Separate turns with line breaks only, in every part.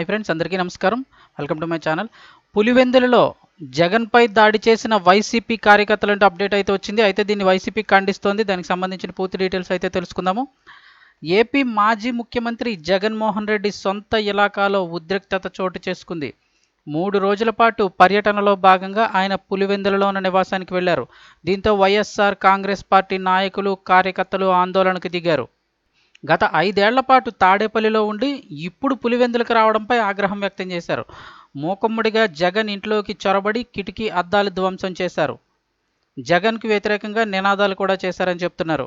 Hi friends అందరికీ నమస్కారం. Welcome to my channel పులివెందులలో జగన్పై దాడి చేసిన వైసీపీ కార్యకర్తలంటూ అప్డేట్ అయితే వచ్చింది. అయితే దీన్ని వైసీపీ ఖండిస్తోంది. దానికి సంబంధించిన పూర్తి డీటెయిల్స్ అయితే తెలుసుకుందాము. ఏపీ మాజీ ముఖ్యమంత్రి జగన్మోహన్ రెడ్డి సొంత ఇలాకాలో ఉద్రిక్తత చోటు చేసుకుంది. మూడు రోజుల పాటు పర్యటనలో భాగంగా ఆయన పులివెందులలో ఉన్న నివాసానికి వెళ్ళారు. దీంతో వైఎస్ఆర్ కాంగ్రెస్ పార్టీ నాయకులు కార్యకర్తలు ఆందోళనకు దిగారు. గత ఐదేళ్ళ పాటు తాడేపల్లిలో ఉండి ఇప్పుడు పులివెందులకు రావడంపై ఆగ్రహం వ్యక్తం చేశారు. మూకమ్ముడిగా జగన్ ఇంట్లోకి చొరబడి కిటికీ అద్దాలు ధ్వంసం చేశారు. జగన్కు వ్యతిరేకంగా నినాదాలు కూడా చేశారని చెప్తున్నారు.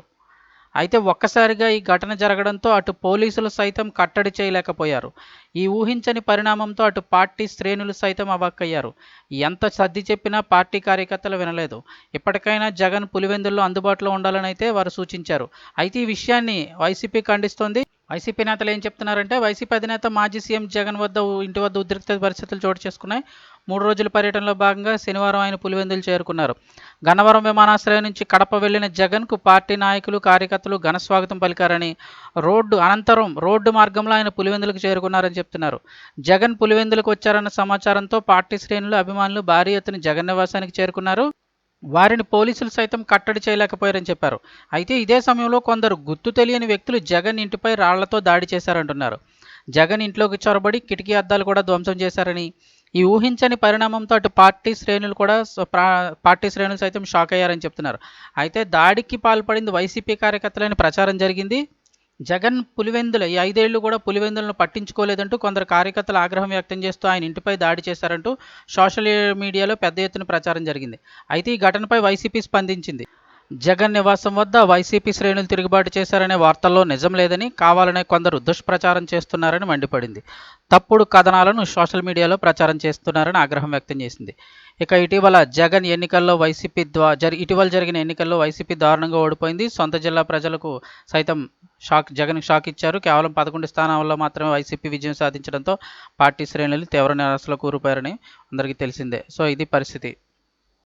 అయితే ఒక్కసారిగా ఈ ఘటన జరగడంతో అటు పోలీసులు సైతం కట్టడి చేయలేకపోయారు. ఈ ఊహించని పరిణామంతో అటు పార్టీ శ్రేణులు సైతం అవాక్కయ్యారు. ఎంత సర్ది చెప్పినా పార్టీ కార్యకర్తలు వినలేదు. ఇప్పటికైనా జగన్ పులివెందుల్లో అందుబాటులో ఉండాలని అయితే వారు సూచించారు. అయితే ఈ విషయాన్ని వైసీపీ ఖండిస్తోంది. వైసీపీ నేతలు ఏం చెప్తున్నారంటే వైసీపీ అధినేత మాజీ సీఎం జగన్ వద్ద ఇంటి వద్ద ఉద్రిక్త పరిస్థితులు చోటు చేసుకున్నాయి. మూడు రోజుల పర్యటనలో భాగంగా శనివారం ఆయన పులివెందులు చేరుకున్నారు. గన్నవరం విమానాశ్రయం నుంచి కడప వెళ్ళిన జగన్కు పార్టీ నాయకులు కార్యకర్తలు ఘన స్వాగతం పలికారని రోడ్డు అనంతరం రోడ్డు మార్గంలో ఆయన పులివెందులకు చేరుకున్నారని చెప్తున్నారు. జగన్ పులివెందులకు వచ్చారన్న సమాచారంతో పార్టీ శ్రేణులు అభిమానులు భారీ ఎత్తున జగన్ నివాసానికి చేరుకున్నారు. వారిని పోలీసులు సైతం కట్టడి చేయలేకపోయారని చెప్పారు. అయితే ఇదే సమయంలో కొందరు గుర్తు తెలియని వ్యక్తులు జగన్ ఇంటిపై రాళ్ళతో దాడి చేశారంటున్నారు. జగన్ ఇంట్లోకి చొరబడి కిటికీ అద్దాలు కూడా ధ్వంసం చేశారని ఈ ఊహించని పరిణామంతో అటు పార్టీ శ్రేణులు కూడా పార్టీ శ్రేణులు సైతం షాక్ అయ్యారని చెప్తున్నారు. అయితే దాడికి పాల్పడింది వైసీపీ కార్యకర్తలని ప్రచారం జరిగింది. జగన్ పులివెందుల ఈ ఐదేళ్ళు కూడా పులివెందులను పట్టించుకోలేదంటూ కొందరు కార్యకర్తలు ఆగ్రహం వ్యక్తం చేస్తూ ఆయన ఇంటిపై దాడి చేశారంటూ సోషల్ మీడియాలో పెద్ద ఎత్తున ప్రచారం జరిగింది. అయితే ఈ ఘటనపై వైసీపీ స్పందించింది. జగన్ నివాసం వద్ద వైసీపీ శ్రేణులు తిరుగుబాటు చేశారనే వార్తల్లో నిజం లేదని కావాలనే కొందరు దుష్ప్రచారం చేస్తున్నారని మండిపడింది. తప్పుడు కథనాలను సోషల్ మీడియాలో ప్రచారం చేస్తున్నారని ఆగ్రహం వ్యక్తం చేసింది. ఇక ఇటీవల జగన్ ఎన్నికల్లో వైసీపీ ద్వా జరి ఇటీవల జరిగిన ఎన్నికల్లో వైసీపీ దారుణంగా ఓడిపోయింది. సొంత జిల్లా ప్రజలకు సైతం షాక్ జగన్ షాక్ ఇచ్చారు. కేవలం పదకొండు స్థానాల్లో మాత్రమే వైసీపీ విజయం సాధించడంతో పార్టీ శ్రేణులు తీవ్ర నిరాశలో కూరుపోయారని అందరికీ తెలిసిందే. సో ఇది పరిస్థితి.